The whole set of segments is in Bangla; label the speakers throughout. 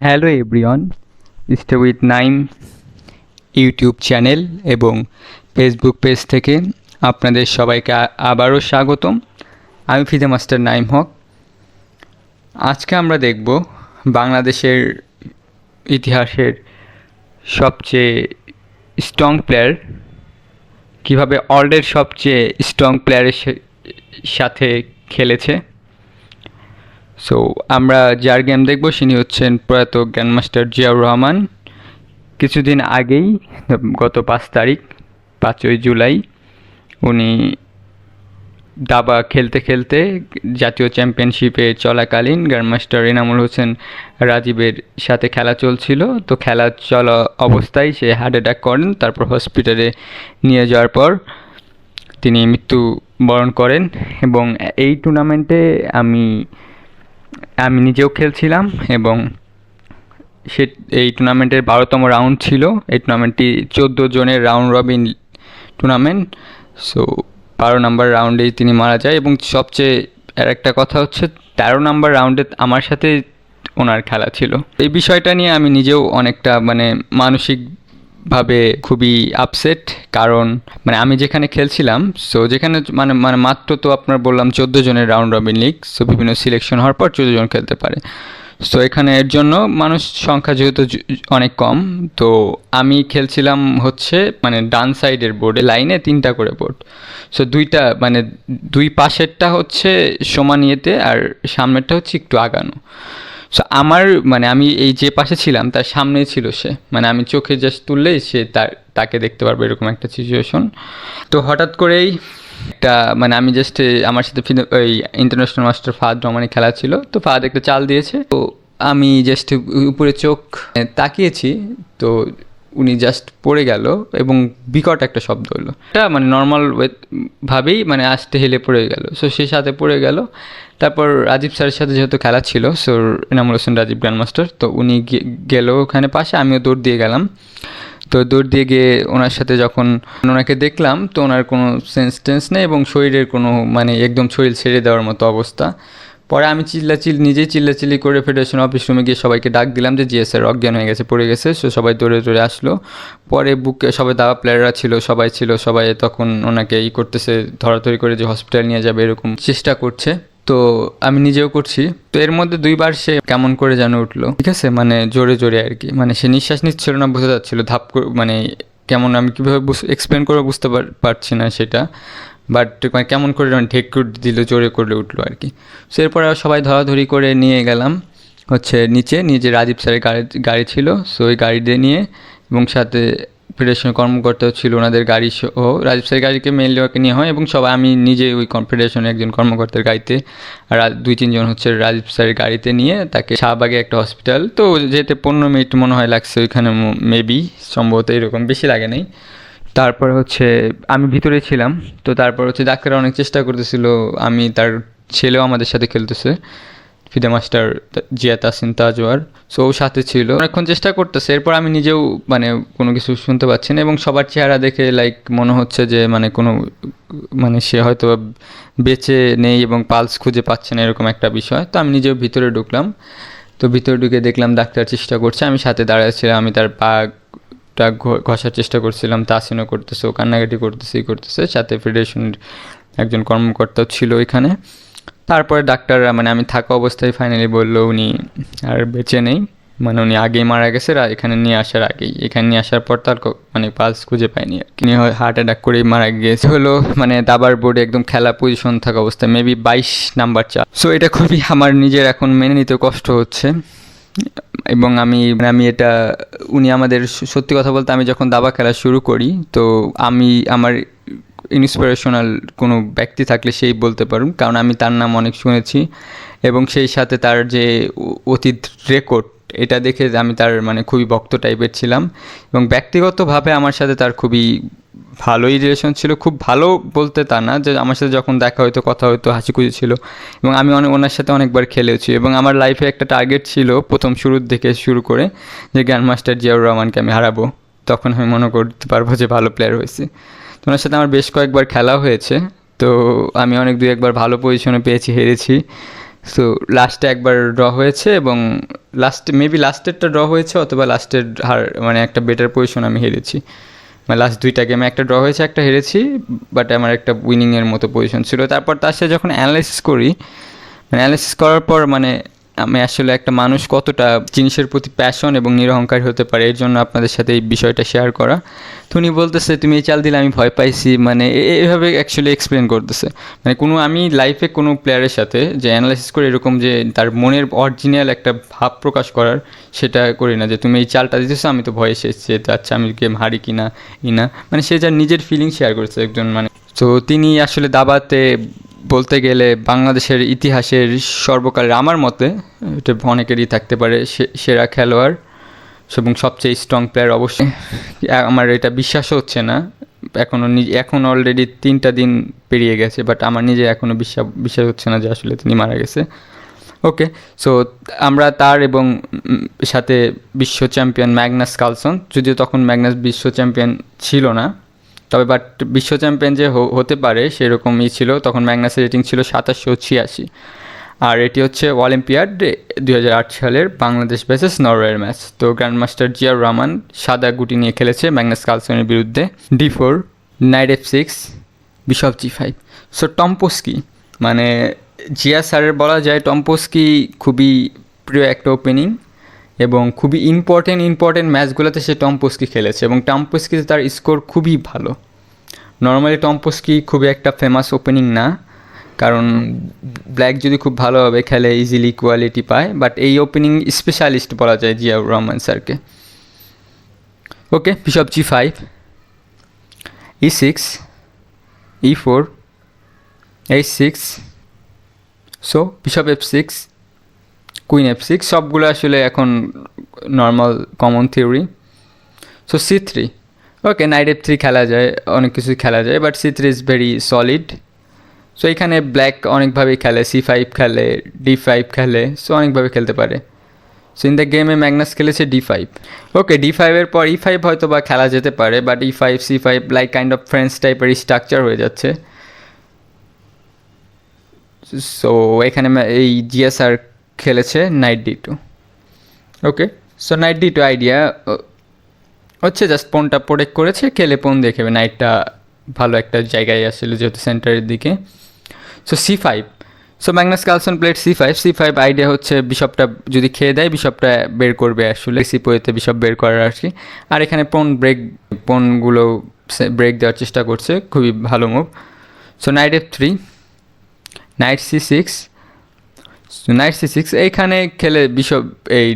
Speaker 1: Hello everyone stay with Naim YouTube channel এবং ফেসবুক পেজ থেকে আপনাদের সবাইকে আবারও স্বাগতম। আমি ফিদে মাস্টার নাইম হক। আজকে আমরা দেখব বাংলাদেশের ইতিহাসের সবচেয়ে স্ট্রং প্লেয়ার কীভাবে ওয়ার্ল্ডের সবচেয়ে স্ট্রং প্লেয়ারের সাথে খেলেছে। সো আমরা যার গেম দেখব তিনি হচ্ছেন প্রয়াত গ্র্যান্ডমাস্টার জিয়াউর রহমান। কিছুদিন আগেই, গত পাঁচ তারিখ, পাঁচই জুলাই, উনি দাবা খেলতে খেলতে জাতীয় চ্যাম্পিয়নশিপে চলাকালীন গ্র্যান্ডমাস্টার এনামুল হোসেন রাজীবের সাথে খেলা চলছিল। তো খেলা চলা অবস্থায় সে হার্ট অ্যাটাক করেন, তারপর হসপিটালে নিয়ে যাওয়ার পর তিনি মৃত্যুবরণ করেন। এবং এই টুর্নামেন্টে আমি আমি নিজেও খেলছিলাম এবং সে, এই টুর্নামেন্টের বারোতম রাউন্ড ছিল। এই টুর্নামেন্টটি চোদ্দ জনের রাউন্ড রবিন টুর্নামেন্ট সো বারো নাম্বার রাউন্ডেই তিনি মারা যায় এবং সবচেয়ে আর একটা কথা হচ্ছে, তেরো নাম্বার রাউন্ডে আমার সাথে ওনার খেলা ছিল। এই বিষয়টা নিয়ে আমি নিজেও অনেকটা মানে মানসিকভাবে খুবই আপসেট কারণ মানে আমি যেখানে খেলছিলাম সো যেখানে মানে মানে মাত্র তো আপনার বললাম চোদ্দ জনের রাউন্ড রবিন লিগ সো বিভিন্ন সিলেকশন হওয়ার পর চোদ্দ জন খেলতে পারে। সো এখানে এর জন্য মানুষ সংখ্যা যেহেতু অনেক কম, তো আমি খেলছিলাম হচ্ছে মানে ডান সাইডের বোর্ডে লাইনে তিনটা করে বোর্ড সো দুইটা মানে দুই পাশেরটা হচ্ছে সমান ইয়েতে আর সামনেরটা হচ্ছে একটু আগানো। সো আমার মানে আমি এই যে পাশে ছিলাম, তার সামনেই ছিল সে। মানে আমি চোখে জাস্ট তুললেই সে তার, তাকে দেখতে পারবে এরকম একটা সিচুয়েশন তো হঠাৎ করেই একটা মানে আমি জাস্ট আমার সাথে ওই ইন্টারন্যাশনাল মাস্টার ফাহাদ রহমানের খেলা ছিল। তো ফাহাদ একটা চাল দিয়েছে। তো আমি জাস্ট উপরে চোখ তাকিয়েছি। তো উনি জাস্ট পড়ে গেল এবং বিকট একটা শব্দ হলো। এটা মানে নর্মাল ভাবেই মানে আসতে হেলে পড়ে গেল। সো সে সাথে পড়ে গেল। তারপর রাজীব স্যারের সাথে যেহেতু খেলা ছিল সো এনামুল হোসেন রাজীব গ্র্যান্ডমাস্টার তো উনি গেল ওখানে পাশে, আমিও দৌড় দিয়ে গেলাম। তো দৌড় দিয়ে গিয়ে ওনার সাথে যখন ওনাকে দেখলাম, তো ওনার কোনো সেন্স টেন্স নেই এবং শরীরের কোনো মানে একদম শরীর ছেড়ে দেওয়ার মতো অবস্থা। পরে আমি চিল্লাচিল, নিজেই চিল্লাচিল্লি করে ফেডারেশন অফিস রুমে গিয়ে সবাইকে ডাক দিলাম যে জিএসআর অজ্ঞান হয়ে গেছে, পড়ে গেছে। সো সবাই দৌড়ে দৌড়ে আসলো। পরে বুকে সবাই দাবা প্লেয়াররা ছিল, সবাই ছিল, সবাই তখন ওনাকে ই করতেছে, ধরাধরি করে যে হসপিটাল নিয়ে যাবে, এরকম চেষ্টা করছে। তো আমি নিজেও করছি। তো এর মধ্যে দুইবার সে কেমন করে যেন উঠল। ঠিক আছে? মানে জোরে জোরে আর কি। মানে সে নিঃশ্বাস নিচ্ছিল না, বোঝা যাচ্ছিল, ধাপ মানে কেমন আমি কীভাবে এক্সপ্লেন করে বুঝতে পার- পারছি না সেটা। বাট মানে কেমন করে মানে ঠেক করে দিল, জোরে করলে, উঠল আর কি। সো এরপর আর সবাই ধরাধরি করে নিয়ে গেলাম। হচ্ছে নিচে নিচে রাজীব স্যারের গাড়ি গাড়ি ছিল সো ওই গাড়ি দিয়ে নিয়ে এবং সাথে ফেডারেশন কর্মকর্তাও ছিল, ওনাদের গাড়ি সহ রাজীব স্যারের গাড়িকে মেনলি ওকে নিয়ে হয় এবং সবাই, আমি নিজে ওই কনফেডারেশনের একজন কর্মকর্তার গাড়িতে আর দুই, তিনজন হচ্ছে রাজীব স্যারের গাড়িতে নিয়ে তাকে শাহবাগে একটা হসপিটাল তো যেতে পনেরো মিনিট মনে হয় লাগছে ওইখানে মেবি সম্ভবত এরকম, বেশি লাগে নাই। তারপর হচ্ছে আমি ভিতরে ছিলাম, তো তারপর হচ্ছে ডাক্তাররা অনেক চেষ্টা করতেছিল, আমি তার ছেলেও আমাদের সাথে খেলতেছে, FIDE master Zia Tasin Tajwar so ও সাথে ছিল। অনেকক্ষণ চেষ্টা করতেছে, এরপর আমি নিজেও মানে কোনো কিছু শুনতে পাচ্ছি না এবং সবার চেহারা দেখে লাইক মনে হচ্ছে যে মানে কোনো মানে সে হয়তো বেঁচে নেই এবং পালস খুঁজে পাচ্ছে না এরকম একটা বিষয়। তো আমি নিজেও ভিতরে ঢুকলাম, তো ভিতরে ঢুকে দেখলাম ডাক্তার চেষ্টা করছে, আমি সাথে দাঁড়াচ্ছিলাম আমি তার পাটা ঘ- ঘষার চেষ্টা করছিলাম, তাসিনও করতেছে ও কান্নাকাটি করতেছে করতেছে, সাথে ফেডারেশনের একজন কর্মকর্তাও ছিল এখানে তারপরে ডাক্তাররা মানে আমি থাকা অবস্থায় ফাইনালি বলল উনি আর বেঁচে নেই মানে উনি আগেই মারা গেছে এখানে নিয়ে আসার আগেই। এখানে নিয়ে আসার পর তার মানে পালস খুঁজে পায়নি কি। হার্ট অ্যাটাক করেই মারা গিয়েছে হলো মানে দাবার বোর্ডে একদম খেলা পজিশন থাকা অবস্থায় মেবি বাইশ নাম্বার চা সো এটা খুবই আমার নিজের এখন মেনে নিতে কষ্ট হচ্ছে। এবং আমি মানে আমি এটা, উনি আমাদের সত্যি কথা বলতে আমি যখন দাবা খেলা শুরু করি, তো আমি, আমার ইন্সপিরেশনাল কোনো ব্যক্তি থাকলে সেই বলতে পারুন কারণ আমি তার নাম অনেক শুনেছি এবং সেই সাথে তার যে অতীত রেকর্ড এটা দেখে আমি তার মানে খুবই ভক্ত টাইপের ছিলাম এবং ব্যক্তিগতভাবে আমার সাথে তার খুবই ভালোই রিলেশন ছিল, খুব ভালো বলতে তা না যে আমার সাথে যখন দেখা হতো কথা হতো হাসি খুশি ছিল এবং আমি অনেক ওনার সাথে অনেকবার খেলেছি এবং আমার লাইফে একটা টার্গেট ছিল প্রথম শুরুর থেকে শুরু করে যে গ্র্যান্ডমাস্টার জিয়াউর রহমানকে আমি হারাবো। তখন আমি মনে করতে পারব যে ভালো প্লেয়ার হয়েছে। তো ওনার সাথে আমার বেশ কয়েকবার খেলা হয়েছে, তো আমি অনেক দুই একবার ভালো পজিশনে পেয়েছি, হেরেছি। সো লাস্টে একবার ড্র হয়েছে এবং লাস্টে মেবি লাস্টেরটা ড্র হয়েছে অথবা লাস্টের হার মানে একটা বেটার পজিশন আমি হেরেছি। মানে লাস্ট দুইটা গেমে একটা ড্র হয়েছে, একটা হেরেছি বাট আমার একটা উইনিংয়ের মতো পজিশন ছিল। তারপর তার সাথে যখন অ্যানালাইসিস করি মানে অ্যানালাইসিস করার পর মানে আমি আসলে একটা মানুষ কতটা জিনিসের প্রতি প্যাশন এবং নিরহংকার হতে পারে, এর জন্য আপনাদের সাথে এই বিষয়টা শেয়ার করা। তো উনি বলতেছে, তুমি এই চাল দিলে আমি ভয় পাইছি। মানে এ- এভাবে অ্যাকচুয়ালি এক্সপ্লেন করতেছে। মানে কোনো, আমি লাইফে কোনো প্লেয়ারের সাথে যে অ্যানালাইসিস করে এরকম যে তার মনের অরিজিনাল একটা ভাব প্রকাশ করার, সেটা করি না। যে তুমি এই চালটা দিতেছো, আমি তো ভয় এসেছি আচ্ছা আমি গেম হারি কি না ই না। মানে সে যার নিজের ফিলিং শেয়ার করেছে একজন মানে। তো তিনি আসলে দাবাতে বলতে গেলে বাংলাদেশের ইতিহাসের সর্বকালের আমার মতে, এটা অনেকেরই থাকতে পারে সেরা খেলোয়াড়, এবং সবচেয়ে স্ট্রং প্লেয়ার অবশ্যই। আমার এটা বিশ্বাসও হচ্ছে না। এখনও এখন অলরেডি তিনটা দিন পেরিয়ে গেছে বাট আমার নিজে এখনও বিশ্বাস বিশ্বাস হচ্ছে না যে আসলে তিনি মারা গেছে। ওকে সো আমরা তার এবং সাথে বিশ্ব চ্যাম্পিয়ন ম্যাগনাস কালসন যদিও তখন ম্যাগনাস বিশ্ব চ্যাম্পিয়ন ছিল না তবে বাট বিশ্ব চ্যাম্পিয়ন যে হতে পারে সেরকমই ছিল। তখন ম্যাগনাসের রেটিং ছিল সাতাশশো ছিয়াশি। আর এটি হচ্ছে অলিম্পিয়াড দুই হাজার আট সালের বাংলাদেশ ভার্সেস নরওয়ের ম্যাচ তো গ্র্যান্ডমাস্টার জিয়াউর রহমান সাদা গুটি নিয়ে খেলেছে ম্যাগনাস কালসনের বিরুদ্ধে। D four knight F six bishop G five so টম্পোস্কি মানে জিয়া স্যারের বলা যায় টম্পোস্কি খুবই প্রিয় একটা ওপেনিং এবং খুবই ইম্পর্টেন্ট ইম্পর্টেন্ট ম্যাচগুলোতে সে টম্পোস্কি খেলেছে এবং টম্পোস্কিতে তার স্কোর খুবই ভালো। নর্মালি টম্পোস্কি খুবই একটা ফেমাস ওপেনিং না, কারণ ব্ল্যাক যদি খুব ভালোভাবে খেলে ইজিলি কোয়ালিটি পায় বাট এই ওপেনিং স্পেশালিস্ট বলা যায় জিয়াউর রহমান স্যারকে। Okay bishop G five E six E four H six so bishop F six queen F six সবগুলো আসলে এখন normal common theory so C three okay knight F three খেলা যায়, অনেক কিছু খেলা যায় but C three is very solid so এখানে ব্ল্যাক অনেকভাবেই খেলে সি ফাইভ খেলে ডি ফাইভ খেলে সো অনেকভাবে খেলতে পারে। সো ইন দ্য গেমে ম্যাগনাস খেলেছে ডি ফাইভ ওকে ডি ফাইভের পর ই ফাইভ হয়তো বা খেলা যেতে পারে but E five C five like kind of friends টাইপের স্ট্রাকচার হয়ে যাচ্ছে। সো এখানে এই জিএসআর খেলেছে knight D two. Okay so knight D two idea হচ্ছে জাস্ট পোনটা প্রোটেক্ট করেছে, খেলে পোন দেখবে। নাইটটা ভালো একটা জায়গায় আসলে যেহেতু সেন্টারের দিকে। So C five so Magnus Carlsen played C five C five idea হচ্ছে বিশপটা যদি খেয়ে দেয় বিশপটা বের করবে আসলে। সি পোয়েতে বিশপ বের করার আর কি। আর এখানে পোন ব্রেক পোনগুলো ব্রেক দেওয়ার চেষ্টা করছে। খুবই ভালো move so knight F three knight C six knight C six এইখানে খেলে বিশপ এই,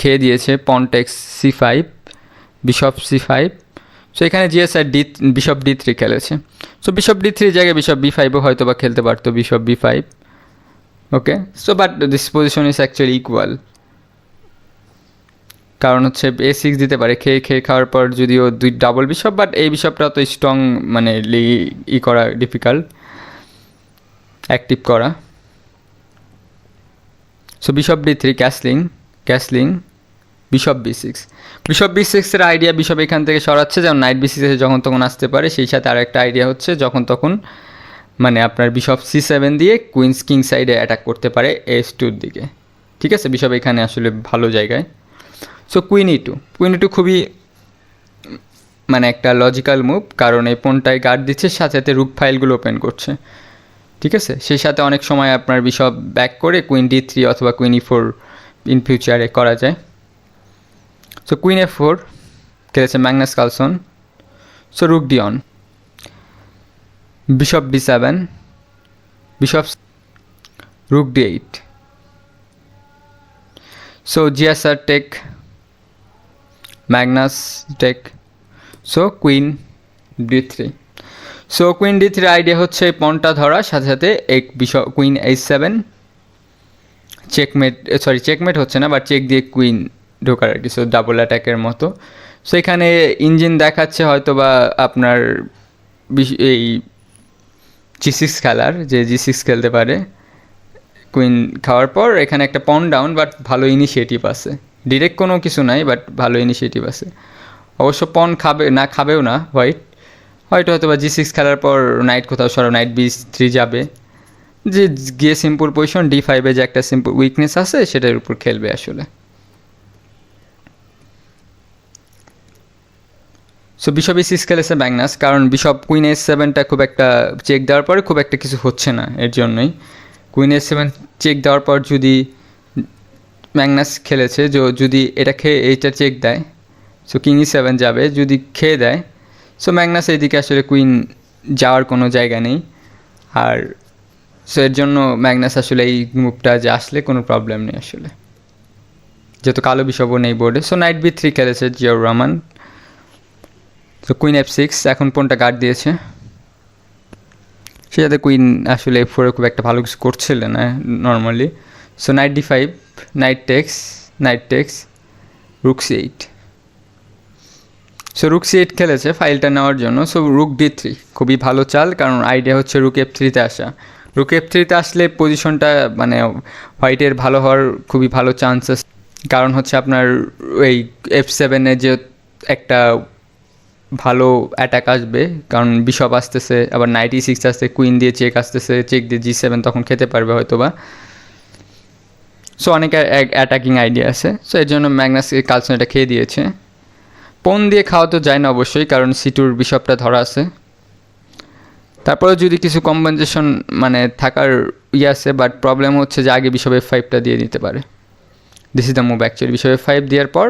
Speaker 1: খেয়ে দিয়েছে pawn takes C five bishop C five so এখানে GSR D bishop D three খেলেছে। সো বিশপ ডি থ্রি জায়গায় বিশপ বি ফাইভও হয়তো বা খেলতে পারতো bishop B five okay so but this position is actually equal কারণ হচ্ছে এ সিক্স দিতে পারে, খেয়ে খেয়ে খাওয়ার পর যদিও দুই ডাবল বিশপ বাট এই বিশপটা তো স্ট্রং মানে ই করা ডিফিকাল্ট অ্যাক্টিভ করা। So bishop D three castling castling bishop B six bishop B সিক্সের আইডিয়া বিশপ এখান থেকে সরাচ্ছে, যেমন নাইট বি সিক্সে যখন তখন আসতে পারে, সেই সাথে আর একটা আইডিয়া হচ্ছে, যখন তখন মানে আপনার বিশপ সি সেভেন দিয়ে কুইন্স কিং সাইডে অ্যাটাক করতে পারে এস টুর দিকে। ঠিক আছে? বিশপ এখানে আসলে ভালো জায়গায়। So queen E two queen E two খুবই মানে একটা লজিক্যাল মুভ কারণ এই পোনটায় গার্ড দিচ্ছে, সাথে সাথে রুক ফাইলগুলো ওপেন করছে। ঠিক আছে? সেই সাথে অনেক সময় আপনার বিশপ ব্যাক করে কুইন ডি থ্রি অথবা কুইন ই ফোর ইন ফিউচারে করা যায়। সো কুইন এফ ফোর খেলেছে Magnus Carlsen so rook D on bishop D seven bishop rook D eight so GSR take Magnus take so queen D three so queen D three idea হচ্ছে পনটা ধরা সাথে সাথে এক bishop queen H seven checkmate sorry checkmate হচ্ছে না বাট চেক দিয়ে কুইন ঢোকার আর কি সো ডাবল অ্যাটাকের মতো। সো এখানে ইঞ্জিন দেখাচ্ছে হয়তো বা আপনার এই জি সিক্স খেলার, যে জি সিক্স খেলতে পারে কুইন খাওয়ার পর, এখানে একটা পন ডাউন বাট ভালো ইনিশিয়েটিভ আছে। ডিরেক্ট কোনো কিছু নাই বাট ভালো ইনিশিয়েটিভ আছে। অবশ্য পন খাবে, না খাবেও না হোয়াইট হয়তো হয়তো বা জি সিক্স খেলার পর নাইট কোথাও সরো নাইট বি থ্রি যাবে। যে গিয়ে সিম্পল পজিশন ডি ফাইভে যে একটা সিম্পল উইকনেস আছে, সেটার উপর খেলবে আসলে। সো বিশপ ই সিক্স খেলেছে ম্যাগনাস কারণ বিশপ কুইন এস সেভেনটা খুব একটা চেক দেওয়ার পরে খুব একটা কিছু হচ্ছে না এর জন্যই। কুইন এস সেভেন চেক দেওয়ার পর যদি ম্যাগনাস খেলেছে যদি এটা খেয়ে এইটা চেক দেয় সো কিং ই সেভেন যাবে, যদি খেয়ে দেয় সো ম্যাগনাস এইদিকে আসলে কুইন যাওয়ার কোনো জায়গা নেই। আর সো এর জন্য ম্যাগনাস আসলে এই মুভটা যে আসলে কোনো প্রবলেম নেই আসলে। যেহেতু কালো বিশপও নেই বোর্ডে সো নাইট বি থ্রি খেলেছে জিয়াউর রহমান তো কুইন এফ সিক্স এখন কোনটা গার্ড দিয়েছে? সে যাতে কুইন আসলে এফ ফোরে খুব একটা ভালো কিছু করছিল না normally so knight D five knight takes knight takes rook C eight so rook C eight খেলেছে ফাইলটা নেওয়ার জন্য। সো রুক ডি থ্রি খুবই ভালো চাল, কারণ আইডিয়া হচ্ছে রুক এফ থ্রিতে আসা। রুক এফ থ্রিতে আসলে পজিশনটা মানে হোয়াইটের ভালো হওয়ার খুবই ভালো চান্সেস কারণ হচ্ছে আপনার এই এফ সেভেনে যে একটা ভালো অ্যাটাক আসবে, কারণ বিশপ আসতেছে, আবার নাইনটি সিক্স আসতে কুইন দিয়ে চেক আসতেছে চেক দিয়ে জি সেভেন তখন খেতে পারবে হয়তো বা সো অনেক অ্যাটাকিং আইডিয়া আছে। সো এর জন্য ম্যাগনাস কালসন এটা খেয়ে দিয়েছে। পন দিয়ে খাওয়া তো যায় না অবশ্যই, কারণ সিটুর বিশপটা ধরা আছে। তারপরে যদি কিছু কম্পেনসেশন মানে থাকার ইয়ে আছে বাট প্রবলেম হচ্ছে যে আগে বিশপ এফ ফাইভটা দিয়ে দিতে পারে। This is the move actually bishop F five দেওয়ার পর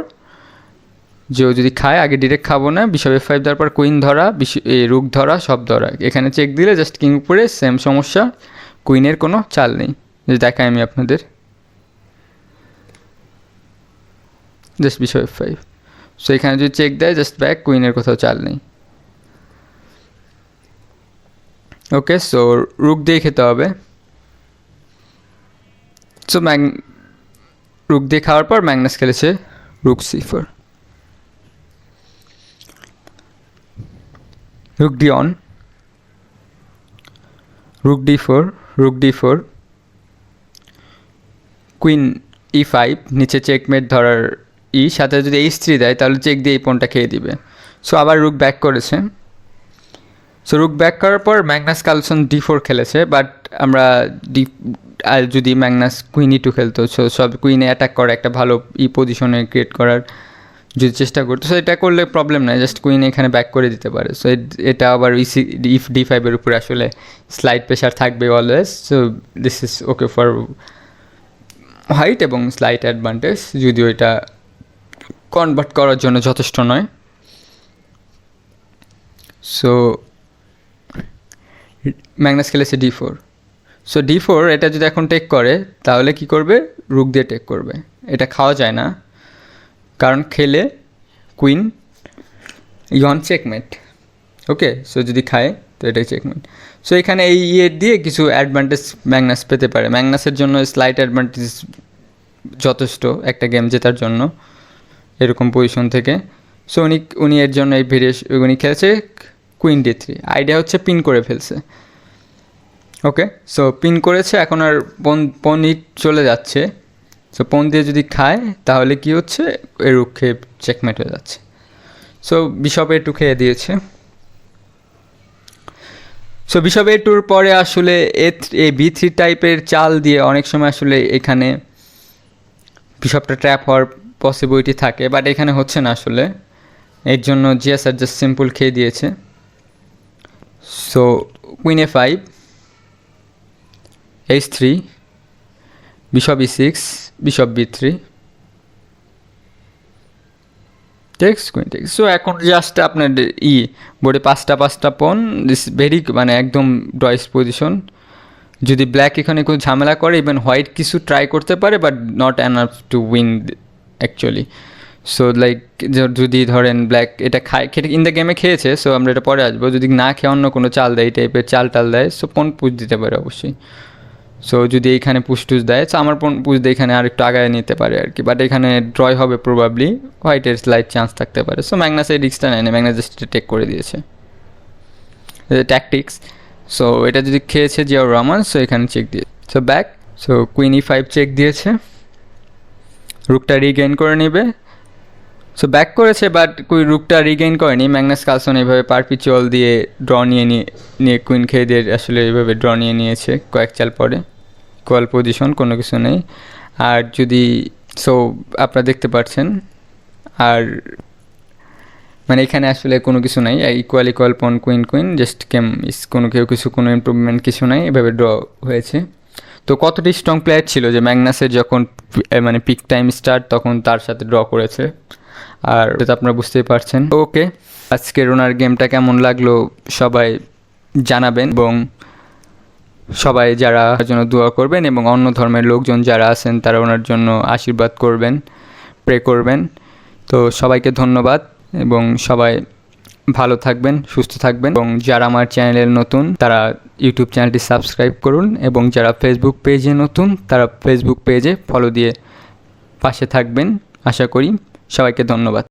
Speaker 1: যে যদি খায়, আগে ডিরেক্ট খাব না। বিশপ এফ ফাইভ দেওয়ার পর কুইন ধরা রুক ধরা, সব ধরা। এখানে চেক দিলে জাস্ট কিং উপরে সেম সমস্যা। কুইনের কোনো চাল নেই। যে দেখাই আমি আপনাদের। Just bishop F five so এখানে যদি চেক দেয় জাস্ট ব্যাক কুইনের কোথাও চাল নেই। ওকে সো রুক দিয়ে খেতে হবে। সো ম্যাং রুক দিয়ে খাওয়ার পর ম্যাগনাস খেলেছে rook C four rook D on rook D four rook D four queen E five নিচে চেকমেট ধরার ই, সাথে যদি এইচ থ্রি দেয়, তাহলে চেক দিয়ে এই পনটা খেয়ে দিবে। সো আবার রুক ব্যাক করেছে। সো রুক ব্যাক করার পর ম্যাগনাস কালসন ডি ফোর খেলেছে বাট আমরা ডি আর যদি ম্যাগনাস কুইন টু খেলতো সো সব কুইনে অ্যাটাক করে একটা ভালো ই পজিশনে ক্রিয়েট করার যদি চেষ্টা করতো। সো এটা করলে প্রবলেম নাই জাস্ট কুইন এখানে ব্যাক করে দিতে পারে। সো এটা আবার ইসি ইফ ডি ফাইভের উপরে আসলে স্লাইড প্রেশার থাকবে always so this is okay for white এবং স্লাইট অ্যাডভান্টেজ যদিও এটা কনভার্ট করার জন্য যথেষ্ট নয়। সো ম্যাগনাস খেলেছে D four so D four এটা যদি এখন টেক করে, তাহলে কি করবে? রুক দিয়ে টেক করবে। এটা খাওয়া যায় না। কারণ খেলে কুইন ইয়ন চেকমেট ওকে সো যদি খায়, তো এটাই চেকমেট সো এখানে এই ইয়ে দিয়ে কিছু অ্যাডভান্টেজ ম্যাগনাস পেতে পারে। ম্যাগনাসের জন্য স্লাইট অ্যাডভান্টেজ যথেষ্ট একটা গেম জেতার জন্য। এরকম পজিশন থেকে। সো উনি উনি এর জন্য এই ভিডিও উনি খেলেছে কুইন ডি থ্রি আইডিয়া হচ্ছে পিন করে ফেলছে। ওকে সো পিন করেছে, এখন আর পন পন ইট চলে যাচ্ছে। সো পন দিয়ে যদি খায়, তাহলে কি হচ্ছে? এর রুখে চেকমেট হয়ে যাচ্ছে। সো বিশপ একটু খেয়ে দিয়েছে। সো বিশপ এ টুর পরে আসলে এ এ বি থ্রি টাইপের চাল দিয়ে অনেক সময় আসলে এখানে বিশপটা ট্র্যাপ হওয়ার পসিবিলিটি থাকে বাট এখানে হচ্ছে না আসলে। এর জন্য জিএসআর জাস্ট সিম্পল খেয়ে দিয়েছে। So queen A five H three bishop E six bishop B three takes queen takes so এখন জাস্ট আপনার ই বোর্ডে পাঁচটা পাঁচটা পন দিস ভেরি মানে একদম ডয়েস পজিশন যদি ব্ল্যাক এখানে কোনো ঝামেলা করে ইভেন হোয়াইট কিছু ট্রাই করতে পারে but not enough to win actually so like যদি ধরেন ব্ল্যাক এটা খায়, খেটে ইন দ্য গেমে খেয়েছে সো আমরা এটা পরে আসব। যদি না খেয়ে অন্য কোনো চাল দেয়, এই টাইপের চাল টাল দেয় সো পন পুষ দিতে পারে অবশ্যই। সো যদি এইখানে পুষ টুস দেয় সো আমার পণ পুষ দিয়ে এখানে আর একটু আগায় নিতে পারে আর কি। বাট এখানে ড্রয় হবে প্রবাবলি হোয়াইটের স্লাইড চান্স থাকতে পারে। সো ম্যাগনাস এই রিক্সটা নেয় না ম্যাগনাস জাস্ট টেক করে দিয়েছে। ট্যাকটিক্স সো এটা যদি খেয়েছে জিয়াউর রহমান সো এখানে চেক দিয়ে so back so queen E five check দিয়েছে। রুকটা রিগেইন করে নেবে। সো ব্যাক করেছে বাট কুই রুকটা রিগেইন করেনি। ম্যাগনাস কালসন এইভাবে পারপিচুয়াল দিয়ে ড্র নিয়ে নিয়ে কুইন খেয়ে দিয়ে আসলে এইভাবে ড্র নিয়ে নিয়েছে কয়েক চাল পরে। কোয়াল পজিশন কোনো কিছু নেই। আর যদি সো আপনারা দেখতে পাচ্ছেন, আর মানে এখানে আসলে কোনো কিছু নাই। Equal equal pawn queen queen just কেম ইস কোনো কেউ কিছু, কোনো ইম্প্রুভমেন্ট কিছু নাই। এভাবে ড্র হয়েছে। তো কতটি স্ট্রং প্লেয়ার ছিল যে ম্যাগনাসের যখন মানে পিক টাইম স্টার্ট তখন তার সাথে ড্র করেছে? আর এটা তো আপনারা বুঝতেই পারছেন। ওকে আজকের ওনার গেমটা কেমন লাগল সবাই জানাবেন এবং সবাই যারা জন্য দোয়া করবেন এবং অন্য ধর্মের লোকজন যারা আছেন তারা ওনার জন্য আশীর্বাদ করবেন প্রে করবেন। তো সবাইকে ধন্যবাদ এবং সবাই ভালো থাকবেন, সুস্থ থাকবেন এবং যারা আমার চ্যানেলের নতুন তারা ইউটিউব চ্যানেলটি সাবস্ক্রাইব করুন এবং যারা ফেসবুক পেজে নতুন, তারা ফেসবুক পেজে ফলো দিয়ে পাশে থাকবেন। আশা করি সবাইকে ধন্যবাদ।